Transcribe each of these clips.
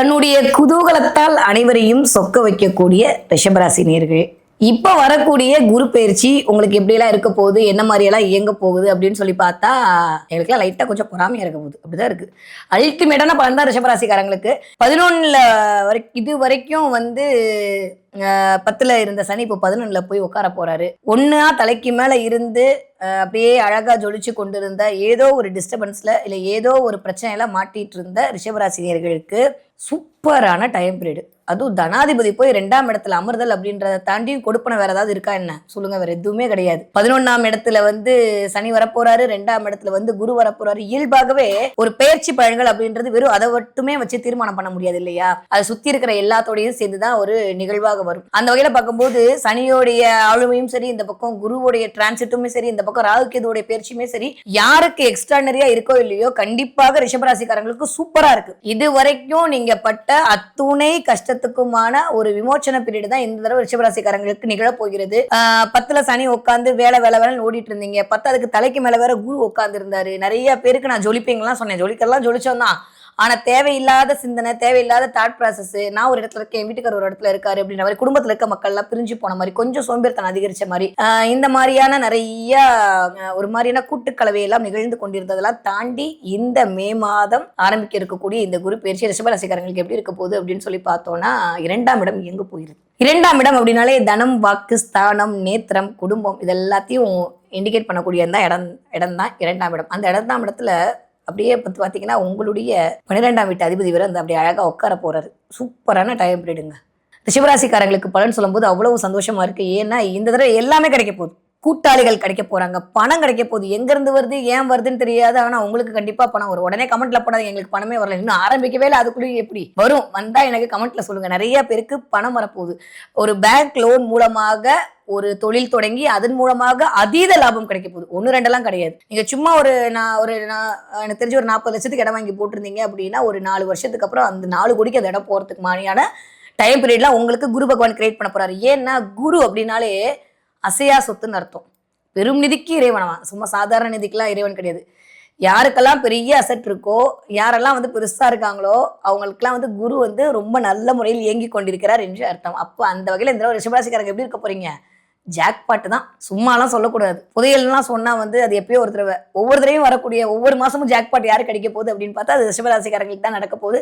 தன்னுடைய குதூகலத்தால் அனைவரையும் சொக்க வைக்கக்கூடிய ரிஷபராசி நேர்கள். இப்போ வரக்கூடிய குரு பயிற்சி உங்களுக்கு எப்படியெல்லாம் இருக்க போகுது என்ன மாதிரியெல்லாம் இயங்க போகுது அப்படின்னு சொல்லி பார்த்தா எங்களுக்குலாம் லைட்டாக கொஞ்சம் பொறாமையாக இருக்க போகுது. அப்படிதான் இருக்கு. அல்டிமேட்டான பலன் தான் ரிஷபராசிக்காரங்களுக்கு. பதினொன்றில் வரை இது வரைக்கும் வந்து பத்தில் பத்துல இருந்த சனி இப்போ பதினொன்றில் போய் உட்கார போறாரு. ஒன்னா தலைக்கு மேலே இருந்து அப்படியே அழகா ஜொலிச்சு கொண்டிருந்த ஏதோ ஒரு டிஸ்டர்பன்ஸ்ல இல்லை ஏதோ ஒரு பிரச்சனையில மாட்டிட்டு இருந்த ரிஷபராசினியர்களுக்கு சூப்பரான டைம் பீரியடு அதுவும் தனாதிபதி போய் ரெண்டாம் இடத்துல அமர்தல் அப்படின்றத தாண்டி கொடுப்பன வேற ஏதாவது இருக்கா என்ன? சொல்லுங்க வேற எதுவுமே கிடையாது. பதினொன்னாம் இடத்துல வந்து சனி வரப்போறாரு ரெண்டாம் இடத்துல வந்து குரு வரப்போறாரு. இயல்பாகவே ஒரு பெயர்ச்சி பழங்கள் அப்படின்றது வெறும் அதை மட்டுமே வச்சு தீர்மானம் பண்ண முடியாது இல்லையா? அதை சுத்தி இருக்கிற எல்லாத்தோடையும் சேர்ந்துதான் ஒரு நிகழ்வாக வரும். அந்த வகையில பார்க்கும்போது சனியோடைய ஆளுமையும் சரி இந்த பக்கம் குருவோடைய டிரான்சிட்டுமே சரி இந்த பக்கம் ராகு கேதுவோடைய பயிற்சியுமே சரி யாருக்கு எக்ஸ்ட்ரானரியா இருக்கோ இல்லையோ கண்டிப்பாக ரிஷபராசிக்காரங்களுக்கு சூப்பரா இருக்கு. இது வரைக்கும் நீங்க பட்ட அத்துணை கஷ்டத்துக்குமான ஒரு விமோச்சன பீரியட் தான் இந்த தடவை ரிஷபராசிக்காரங்களுக்கு நிகழ போகிறது. பத்துல சனி உட்காந்து வேலை வேலை வேலைன்னு ஓடிட்டு இருந்தீங்க. பத்து அதுக்கு தலைக்கு மேல வேற குரு உட்கார்ந்து இருந்தாரு நிறைய பேருக்கு நான் ஜொலிப்பீங்கலாம் சொன்னேன். ஜொலிக்கலாம் ஜொலிச்சோம் தான். ஆனா தேவையில்லாத சிந்தனை தேவையில்லாத தாட் ப்ராசஸ் நான் ஒரு இடத்துல இருக்கேன் என் ஒரு இடத்துல இருக்காரு அப்படின்ற மாதிரி குடும்பத்துல இருக்க மக்கள்லாம் பிரிஞ்சு போன மாதிரி கொஞ்சம் சோம்பேறித்தனம் அதிகரிச்ச மாதிரி இந்த மாதிரியான நிறைய ஒரு மாதிரியான கூட்டுக்கலவையெல்லாம் நிகழ்ந்து கொண்டிருந்ததெல்லாம் தாண்டி இந்த மே மாதம் ஆரம்பிக்க இருக்கக்கூடிய இந்த குரு பயிற்சி ரிஷபராசிக்காரங்களுக்கு எப்படி இருக்க போகுது அப்படின்னு சொல்லி பார்த்தோம்னா இரண்டாம் இடம் எங்கு போயிருது? இரண்டாம் இடம் அப்படின்னாலே தனம் வாக்கு ஸ்தானம் நேத்திரம் குடும்பம் இது எல்லாத்தையும் இண்டிகேட் பண்ணக்கூடிய தான் இடம் இடம் தான் இரண்டாம் இடம். அந்த இரண்டாம் இடத்துல அப்படியே பார்த்து பார்த்தீங்கன்னா உங்களுடைய பன்னிரெண்டாம் வீட்டு அதிபதி வரை வந்து அப்படியே அழகாக உட்கார போறாரு. சூப்பரான டைம் பீரியடுங்க ரிஷபராசிக்காரங்களுக்கு பலன் சொல்லும்போது அவ்வளவு சந்தோஷமா இருக்கு. ஏன்னா இந்த தடவை எல்லாமே கிடைக்க போகுது. கூட்டாளிகள் கிடைக்க போறாங்க. பணம் கிடைக்க போகுது. எங்கேருந்து வருது? ஏன் வருதுன்னு தெரியாது. ஆனால் உங்களுக்கு கண்டிப்பா பணம் வரும். உடனே கமெண்ட்ல போடாது எங்களுக்கு பணமே வரல. இன்னும் ஆரம்பிக்கவே இல்லை. அதுக்குள்ளேயும் எப்படி? வரும். வந்தா எனக்கு கமெண்ட்ல சொல்லுங்க. நிறைய பேருக்கு பணம் வரப்போகுது. ஒரு பேங்க் லோன் மூலமாக ஒரு தொழில் தொடங்கி அதன் மூலமாக அதீத லாபம் கிடைக்க போகுது. ஒன்று ரெண்டெல்லாம் கிடையாது. நீங்கள் சும்மா ஒரு நான் ஒரு நான் எனக்கு தெரிஞ்சு ஒரு நாற்பது லட்சத்துக்கு இடம் வாங்கி போட்டிருந்தீங்க அப்படின்னா ஒரு நாலு வருஷத்துக்கு அப்புறம் அந்த நாலு கோடிக்கு அந்த இடம் போகிறதுக்கு மாதிரியான டைம் பீரியட்லாம் உங்களுக்கு குரு பகவான் கிரியேட் பண்ண போறாரு. ஏன்னா குரு அப்படின்னாலே அசையா சொத்துன்னு அர்த்தம். பெரும் நிதிக்கு இறைவனவன் சும்மா சாதாரண நிதிக்கெல்லாம் இறைவன் கிடையாது. யாருக்கெல்லாம் பெரிய அசட் இருக்கோ யாரெல்லாம் வந்து பெருசாக இருக்காங்களோ அவங்களுக்குலாம் வந்து குரு வந்து ரொம்ப நல்ல முறையில் இயங்கி கொண்டிருக்கிறார் என்று அர்த்தம். அப்போ அந்த வகையில் இந்த ரிஷபராசிக்காரங்க எப்படி இருக்க போறீங்க? ஜாக்பாட்டு தான். சும்மாலாம் சொல்லக்கூடாது. புதையல்லாம் சொன்னால் வந்து அது எப்பயோ ஒரு தடவை. ஒவ்வொரு தடவையும் வரக்கூடிய ஒவ்வொரு மாதமும் ஜாக்பாட் யாரு கிடைக்க போகுது அப்படின்னு பார்த்தா அது ரிஷபராசிக்காரங்களுக்கு தான் நடக்க போகுது.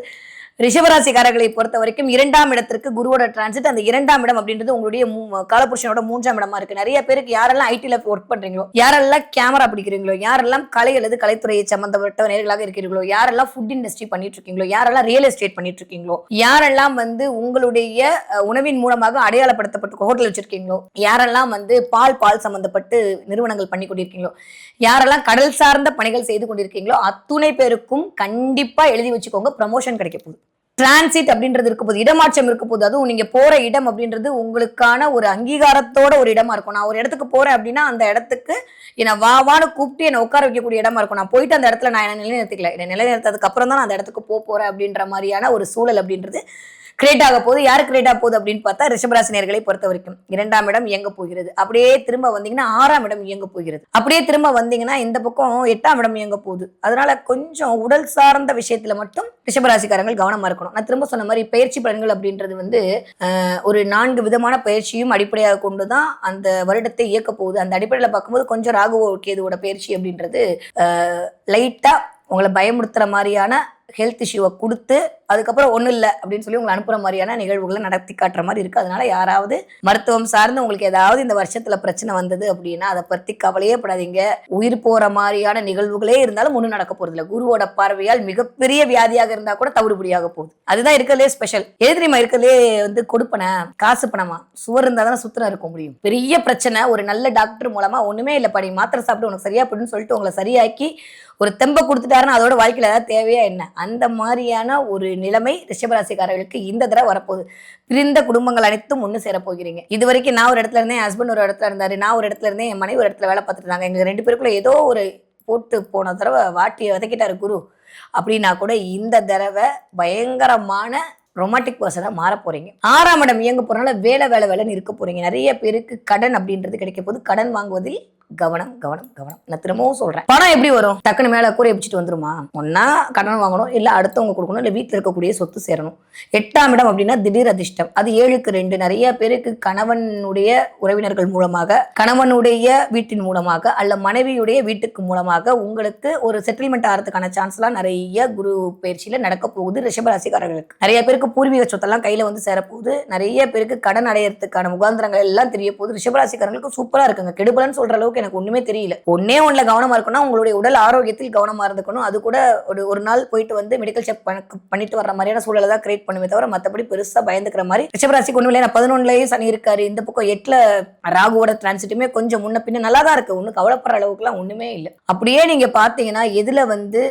ரிஷபராசிக்காரர்களை பொறுத்த வரைக்கும் இரண்டாம் இடத்திற்கு குருவோட டிரான்சிட் அந்த இரண்டாம் இடம் அப்படின்றது உங்களுடைய காலபுருஷனோட மூன்றாம் இடமா இருக்கு. நிறைய பேருக்கு யாரெல்லாம் ஐடில ஒர்க் பண்றீங்களோ யாரெல்லாம் கேமரா பிடிக்கிறீங்களோ யாரெல்லாம் கலை அல்லது கலைத்துறையை சம்பந்தப்பட்ட நேர்களாக இருக்கிறீங்களோ யாரெல்லாம் ஃபுட் இண்டஸ்ட்ரி பண்ணிட்டு இருக்கீங்களோ யாரெல்லாம் ரியல் எஸ்டேட் பண்ணிட்டு இருக்கீங்களோ யாரெல்லாம் வந்து உங்களுடைய உணவின் மூலமாக அடையாளப்படுத்தப்பட்டு ஹோட்டல் வச்சிருக்கீங்களோ யாரெல்லாம் வந்து பால் பால் சம்பந்தப்பட்டு நிறுவனங்கள் பண்ணி கொண்டிருக்கீங்களோ யாரெல்லாம் கடல் சார்ந்த பணிகள் செய்து கொண்டிருக்கீங்களோ அத்துணை பேருக்கும் கண்டிப்பா எழுதி வச்சுக்கோங்க ப்ரமோஷன் கிடைக்க போகுது. டிரான்சிட் அப்படின்றது இருக்க போது இடமாற்றம் இருக்க போது அதுவும் நீங்க போற இடம் அப்படின்றது உங்களுக்கான ஒரு அங்கீகாரத்தோட ஒரு இடமா இருக்கும். நான் ஒரு இடத்துக்கு போறேன் அப்படின்னா அந்த இடத்துக்கு என்னை வா வான்னு கூப்பிட்டு என்னை உட்கார வைக்கக்கூடிய இடமா இருக்கும். நான் போயிட்டு அந்த இடத்துல நான் என்ன நிலைநிறுத்திக்கல. என்னை நிலைநிறுத்ததுக்கு அப்புறம் தான் நான் அந்த இடத்துக்கு போக போறேன் அப்படின்ற மாதிரியான ஒரு சூழல் அப்படின்றது கிரியேட் ஆக போகுது. யார் கிரியேட் ஆக போகுது அப்படின்னு பார்த்தா ரிஷபராசினியர்களை பொறுத்த வரைக்கும். இரண்டாம் இடம் இயங்க போகிறது. அப்படியே திரும்ப வந்தீங்கன்னா ஆறாம் இடம் இயங்க போகிறது. அப்படியே திரும்ப வந்தீங்கன்னா இந்த பக்கம் எட்டாம் இடம் இயங்க போகுது. அதனால கொஞ்சம் உடல் சார்ந்த விஷயத்துல மட்டும் ரிஷபராசிக்காரங்கள் கவனமா இருக்கணும். நான் திரும்ப சொன்ன மாதிரி பயிற்சி பலன்கள் அப்படின்றது வந்து ஒரு நான்கு விதமான பயிற்சியும் அடிப்படையாக கொண்டு தான் அந்த வருடத்தை இயக்க போகுது. அந்த அடிப்படையில் பார்க்கும்போது கொஞ்சம் ராகுவோ கேதுவோட பயிற்சி அப்படின்றது லைட்டா உங்களை பயமுறுத்துற மாதிரியான ஹெல்த் இஷ்யூவை கொடுத்து அதுக்கப்புறம் ஒன்றும் இல்லை அப்படின்னு சொல்லி உங்களை அனுப்புற மாதிரியான நிகழ்வுகளை நடத்தி காட்டுற மாதிரி இருக்குது அதனால யாராவது மருத்துவம் சார்ந்து உங்களுக்கு ஏதாவது இந்த வருஷத்தில் பிரச்சனை வந்தது அப்படின்னா அதை பற்றி கவலையே படாதீங்க. உயிர் போகிற மாதிரியான நிகழ்வுகளே இருந்தாலும் ஒன்றும் நடக்க போகிறது இல்லை. குருவோட பார்வையால் மிகப்பெரிய வியாதியாக இருந்தால் கூட தவிடுபடியாக போகுது. அதுதான் இருக்கிறதுலே ஸ்பெஷல் எது இருக்கிறதுலே வந்து கொடுப்பன காசு பணமா? சுவர் இருந்தால் தானே சுத்தம் இருக்க முடியும். பெரிய பிரச்சனை. ஒரு நல்ல டாக்டர் மூலமாக ஒன்றுமே இல்லை படி. மாத்திரை சாப்பிட்டு உனக்கு சரியா போயிடுன்னு சொல்லிட்டு உங்களை சரியாக்கி ஒரு தெம்பை கொடுத்துட்டாருன்னா அதோட வாழ்க்கையில் ஏதாவது தேவையா என்ன? அந்த மாதிரியான ஒரு நிலைமை ரிஷபராசிக்காரர்களுக்கு இந்த தடவை வரப்போகுது. பிரிந்த குடும்பங்கள் அனைத்தும் ஒன்று சேர போகிறீங்க. இது வரைக்கும் நான் ஒரு இடத்துல இருந்தேன் ஹஸ்பண்ட் ஒரு இடத்துல இருந்தார் நான் ஒரு இடத்துல இருந்தேன் என் மனைவி ஒரு இடத்துல வேலை பார்த்துட்டு இருந்தாங்க. ரெண்டு பேருக்குள்ள ஏதோ ஒரு போட்டு போன தடவை வாட்டியை விதைக்கிட்டாரு குரு. அப்படின்னா கூட இந்த தடவை பயங்கரமான ரொமாட்டிக் பர்சனாக மாற போறீங்க. ஆறாம் இடம் இயங்க போறனால வேலை வேலை வேலைன்னு இருக்க போறீங்க. நிறைய பேருக்கு கடன் அப்படின்றது கிடைக்க போது கடன் வாங்குவதில் கவனம் கவனம் கவனம். நான் திரும்பவும் சொல்றேன். பணம் எப்படி வரும்? டக்குனு மேல கூரை பிடிச்சிட்டு வந்துருமா? ஒன்னா கடன் வாங்கணும் இல்ல அடுத்தவங்க கொடுக்கணும் இல்ல வீட்டுல இருக்கக்கூடிய சொத்து சேரணும். எட்டாம் இடம் அப்படின்னா திடீர் அதிர்ஷ்டம். அது ஏழுக்கு ரெண்டு. நிறைய பேருக்கு கணவனுடைய உறவினர்கள் மூலமாக கணவனுடைய வீட்டின் மூலமாக அல்ல மனைவியுடைய வீட்டுக்கு மூலமாக உங்களுக்கு ஒரு செட்டில்மெண்ட் ஆகிறதுக்கான சான்ஸ்லாம் நிறைய குரு பயிற்சியில நடக்க போகுது ரிஷபராசிக்காரர்களுக்கு நிறைய பேருக்கு பூர்வீக சொத்தெல்லாம் கையில வந்து சேரப்போகுது. நிறைய பேருக்கு கடன் அடையறதுக்கான முகாந்திரங்கள் எல்லாம் தெரிய போகுது. ரிஷபராசிக்காரங்களுக்கு சூப்பரா இருக்குங்க. கெடுபலன்னு சொல்ற அளவுக்கு எனக்கு ஒண்ணுமே தெரியல. ஒன்னே ஒண்ணுல கவனமா இருக்கணும் உங்களுடைய உடல் ஆரோக்கியத்தில் கவனமா இருந்துக்கணும். அது கூட ஒரு ஒரு நாள் போயிட்டு வந்து மெடிக்கல் செக் பண்ணிட்டு வர மாதிரியான சூழலை தான் கிரியேட் பண்ணுமே தவிர மத்தபடி பெருசா பயந்துக்கிற மாதிரி ரிஷபராசிக்கு ஒண்ணுமே இல்லை பதினொன்னுலயே சனி இருக்காரு. இந்த பக்கம் எட்டுல ராகுவோட டிரான்சிட்டுமே கொஞ்சம் முன்ன பின்ன நல்லா தான் இருக்கு. ஒன்றும் கவலைப்படுற அளவுக்குலாம் ஒண்ணுமே இல்லை. அப்படியே நீங்க பாத்தீங்கன்னா எதுல வந்து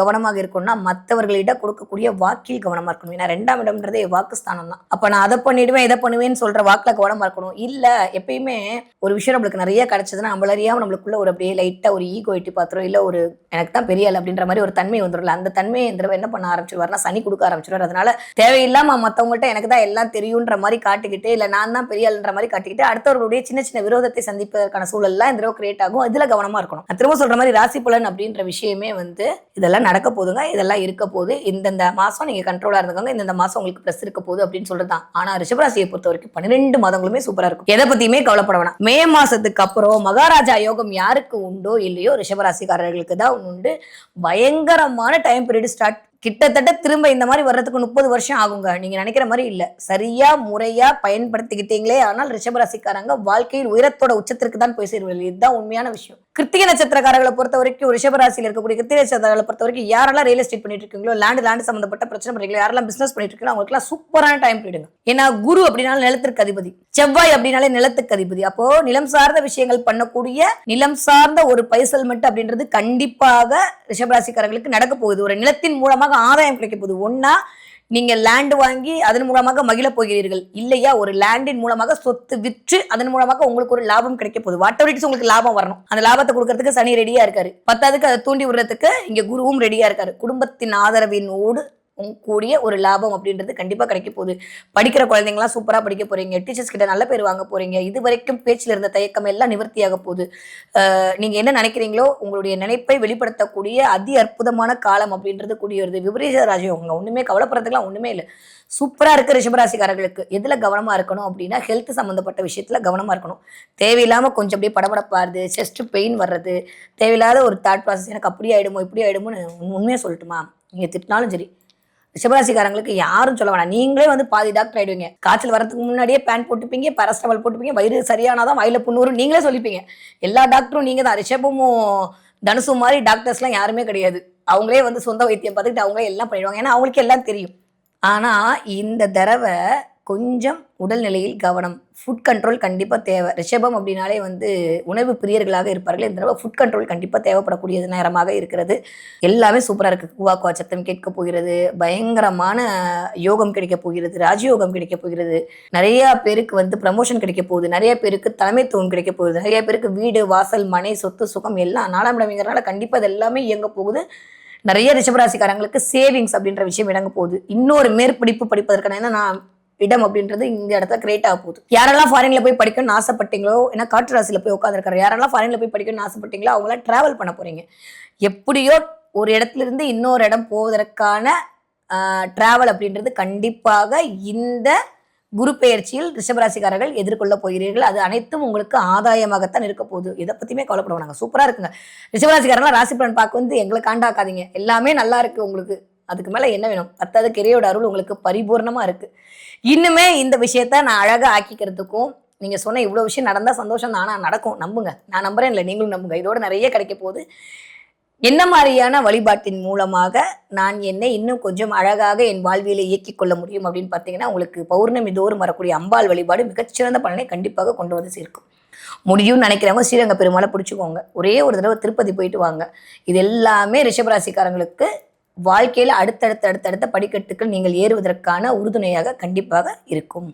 கவனமாக இருக்கணும்னா மற்றவர்களிடம் கொடுக்கக்கூடிய வாக்கில் கவனமா இருக்கணும். ஏன்னா ரெண்டாம் இடம்ன்றதே வாக்குஸ்தானம் தான். அப்ப நான் அதை பண்ணிடுவேன் இதை பண்ணுவேன்னு சொல்ற வாக்குல கவனமா இருக்கணும். இல்ல எப்பயுமே ஒரு விஷயம் நம்மளுக்கு நிறைய கிடைச்சது நம்மள அறியாம நம்மளுக்குள்ள ஒரு அப்படியே லைட்டாக ஒரு ஈகோ எட்டி பாத்திரம் இல்லை ஒரு எனக்கு தான் பெரிய ஆள் அப்படின்ற மாதிரி ஒரு தன்மை வந்துடும்ல அந்த தன்மையை இந்த தடவை என்ன பண்ண ஆரம்பிச்சிருவாருன்னா சனி கொடுக்க ஆரம்பிச்சிருவார். அதனால தேவையில்லாம மற்றவங்கள்ட்ட எனக்கு தான் எல்லாம் தெரியுன்ற மாதிரி காட்டிக்கிட்டு இல்லை நான் தான் பெரிய ஆளுன்ற மாதிரி காட்டிக்கிட்டு அடுத்தவர்களுடைய சின்ன சின்ன விரோதத்தை சந்திப்பதற்கான சூழல்லாம் இந்த தடவை கிரியேட் ஆகும். இதில் கவனமாக இருக்கணும். நான் திரும்ப சொல்ற மாதிரி ராசி பலன் அப்படின்ற விஷயமே வந்து இதெல்லாம் நடக்க போதுங்க இதெல்லாம் இருக்க போது இந்தந்த மாதம் நீங்கள் கண்ட்ரோலாக இருந்துக்கோங்க. இந்தந்த மாதம் உங்களுக்கு ப்ளஸ் இருக்க போகுது அப்படின்னு சொல்றது தான் ஆனால் ரிஷபராசியை பொறுத்த வரைக்கும் பன்னிரெண்டு மாதங்களுமே சூப்பராக இருக்கும். எதை பற்றியுமே கவலைப்பட வேணாம். மே மாதத்துக்கு அப்புறம் மகாராஜா யோகம் யாருக்கு உண்டோ இல்லையோ ரிஷபராசிக்காரர்களுக்கு தான் உண்டு. பயங்கரமான டைம் பீரியட் ஸ்டார்ட் கிட்டத்தட்ட திரும்ப இந்த மாதிரி வர்றதுக்கு முப்பது வருஷம் ஆகுங்க. நீங்க நினைக்கிற மாதிரி இல்ல. சரியா முறையா பயன்படுத்திக்கிட்டீங்களே ஆனால் ரிஷபராசிக்காரங்க வாழ்க்கையில் உயரத்தோட உச்சத்திற்கு தான் போய் சேருவீர்கள். இதுதான் உண்மையான விஷயம். கிருத்திக நட்சத்திரக்காரர்களை பொறுத்த வரைக்கும் ரிஷபராசியில் இருக்கக்கூடிய கிருத்திக நட்சத்திரங்களை பொறுத்த வரைக்கும் யாரெல்லாம் ரியல் எஸ்டேட் பண்ணிட்டு இருக்கீங்களோ லேண்ட் லேண்ட் சம்பந்தப்பட்ட பிரச்சனை பண்றீங்களோ யாரெல்லாம் பிசினஸ் பண்ணிட்டு இருக்கீங்களோ அவங்களுக்குலாம் சூப்பரான டைம் போயிடுங்க. ஏன்னா குரு அப்படின்னாலும் நிலத்திற்கு அதிபதி. செவ்வாய் அப்படின்னாலே நிலத்துக்கு அதிபதி. அப்போ நிலம் சார்ந்த விஷயங்கள் பண்ணக்கூடிய நிலம் சார்ந்த ஒரு பைசல்மெண்ட் அப்படின்றது கண்டிப்பாக ரிஷபராசிக்காரர்களுக்கு நடக்க போகுது. ஒரு நிலத்தின் மூலமாக ஆதாயம் கிடைக்க போகுது. ஒன்னா நீங்க லேண்ட் வாங்கி அதன் மூலமாக மகிழப் போகிறீர்கள். இல்லையா? ஒரு லேண்டின் மூலமாக சொத்து விற்று அதன் மூலமாக உங்களுக்கு ஒரு லாபம் கிடைக்க போகுது. வாட் உங்களுக்கு லாபம் வரணும். அந்த லாபத்தை கொடுக்கறதுக்கு சனி ரெடியா இருக்காரு. பத்தாவதுக்கு அதை தூண்டி விடுறதுக்கு இங்க குருவும் ரெடியா இருக்காரு. குடும்பத்தின் ஆதரவினோடு கூடிய ஒரு லாபம் அப்படின்றது கண்டிப்பாக கிடைக்க போகுது. படிக்கிற குழந்தைங்களாம் சூப்பராக படிக்க போகிறீங்க டீச்சர்ஸ் கிட்ட நல்ல பேர் வாங்க போகிறீங்க இது வரைக்கும் பேச்சில் இருந்த தயக்கம் எல்லாம் நிவர்த்தியாக போகுது. நீங்கள் என்ன நினைக்கிறீங்களோ உங்களுடைய நினைப்பை வெளிப்படுத்தக்கூடிய அதி அற்புதமான காலம் அப்படின்றது கூடிய வருது விபரீத அவங்க ஒன்றுமே கவலைப்படுறதுக்குலாம் ஒன்றுமே இல்லை. சூப்பராக இருக்க ரிஷபராசிக்காரர்களுக்கு. எதில் கவனமாக இருக்கணும் அப்படின்னா ஹெல்த் சம்மந்தப்பட்ட விஷயத்தில் கவனமாக இருக்கணும். தேவையில்லாமல் கொஞ்சம் அப்படியே படபடப்பாருது. செஸ்ட் பெயின் வர்றது. தேவையில்லாத ஒரு தாட் ப்ராசஸ் எனக்கு அப்படி ஆகிடுமோ இப்படி ஆகிடுமோன்னு உண்மையை சொல்லட்டுமா? நீங்கள் திட்டினாலும் சரி. சிவராசிக்காரங்களுக்கு யாரும் சொல்ல வேணாம். நீங்களே வந்து பாதி டாக்டர் ஆயிடுவீங்க. காய்ச்சல் வரதுக்கு முன்னாடியே பேன் போட்டுப்பீங்க பேரஸ்டமால் போட்டுப்பீங்க வயிறு சரியானாதான் வாயில புண்ணூறு நீங்களே சொல்லிப்பீங்க. எல்லா டாக்டரும் நீங்க தான் ரிஷபமும் தனுசு மாதிரி டாக்டர்ஸ்லாம் யாருமே கிடையாது. அவங்களே வந்து சொந்த வைத்தியம் பார்த்துக்கிட்டு அவங்களே எல்லாம் பண்ணிடுவாங்க. ஏன்னா அவங்களுக்கு எல்லாம் தெரியும். ஆனா இந்த தடவை கொஞ்சம் உடல்நிலையில் கவனம். ஃபுட் கண்ட்ரோல் கண்டிப்பாக தேவை. ரிஷபம் அப்படின்னாலே வந்து உணவு பிரியர்களாக இருப்பார்கள். இந்த தடவை ஃபுட் கண்ட்ரோல் கண்டிப்பாக தேவைப்படக்கூடிய நேரமாக இருக்கிறது. எல்லாமே சூப்பராக இருக்குது கூவாக்குவா குவா சத்தம் கேட்க போகிறது. பயங்கரமான யோகம் கிடைக்க போகிறது. ராஜயோகம் கிடைக்க போகிறது. நிறையா பேருக்கு வந்து ப்ரமோஷன் கிடைக்க போகுது. நிறைய பேருக்கு தலைமைத்துவம் கிடைக்க போகுது. நிறைய பேருக்கு வீடு வாசல் மனை சொத்து சுகம் எல்லாம் நாலாம் இடம்ங்கிறனால கண்டிப்பாக எல்லாமே இயங்க போகுது. நிறைய ரிஷபராசிக்காரங்களுக்கு சேவிங்ஸ் அப்படின்ற விஷயம் இடங்க போகுது. இன்னொரு மேற்படிப்பு படிப்பதற்கான என்ன நான் இடம் அப்படின்றது இந்த இடத்துல கிரியேட் ஆக போகுது. யாரெல்லாம் ஃபாரின்ல போய் படிக்கணும்னு ஆசைப்பட்டீங்களோ ஏன்னா காற்று ராசியில் போய் உட்காந்துருக்காரு யாரெல்லாம் ஃபாரின்ல போய் படிக்கணும்னு ஆசைப்பட்டீங்களோ அவங்களாம் டிராவல் பண்ண போறீங்க. எப்படியோ ஒரு இடத்துல இருந்து இன்னொரு இடம் போவதற்கான டிராவல் அப்படின்றது கண்டிப்பாக இந்த குரு பெயர்ச்சியில் ரிஷபராசிக்காரர்கள் எதிர்கொள்ள போகிறீர்கள். அது அனைத்தும் உங்களுக்கு ஆதாயமாகத்தான் இருக்க போகுது. இதை பற்றியுமே கவலைப்பட வேணாங்க சூப்பரா இருக்குங்க. ரிஷபராசிக்காரங்களா ராசி பலன் பார்க்க வந்து எங்களை காண்டாக்காதீங்க. எல்லாமே நல்லா இருக்குது உங்களுக்கு. அதுக்கு மேலே என்ன வேணும்? பத்தாவது கெரியோட அருள் உங்களுக்கு பரிபூர்ணமாக இருக்குது இன்னுமே இந்த விஷயத்த நான் அழகாக ஆக்கிக்கிறதுக்கும் நீங்கள் சொன்ன இவ்வளோ விஷயம் நடந்தால் சந்தோஷம் தான்? ஆனால் நடக்கும். நம்புங்க. நான் நம்புறேன். இல்லை நீங்களும் நம்புங்க. இதோட நிறைய கிடைக்க போகுது. என்ன மாதிரியான வழிபாட்டின் மூலமாக நான் என்னை இன்னும் கொஞ்சம் அழகாக என் வாழ்வியலை இயக்கிக் கொள்ள முடியும் அப்படின்னு பார்த்தீங்கன்னா உங்களுக்கு பௌர்ணமி தோறும் வரக்கூடிய அம்பாள் வழிபாடு மிகச்சிறந்த பலனை கண்டிப்பாக கொண்டு வந்து சேர்க்கும். முடியும்னு நினைக்கிறவங்க ஸ்ரீரங்க பெருமாளை பிடிச்சிக்கோங்க. ஒரே ஒரு தடவை திருப்பதி போயிட்டு வாங்க. இது எல்லாமே ரிஷபராசிக்காரங்களுக்கு வாழ்க்கையில் அடுத்தடுத்த அடுத்தடுத்த படிக்கட்டுகள் நீங்கள் ஏறுவதற்கான உறுதுணையாக கண்டிப்பாக இருக்கும்.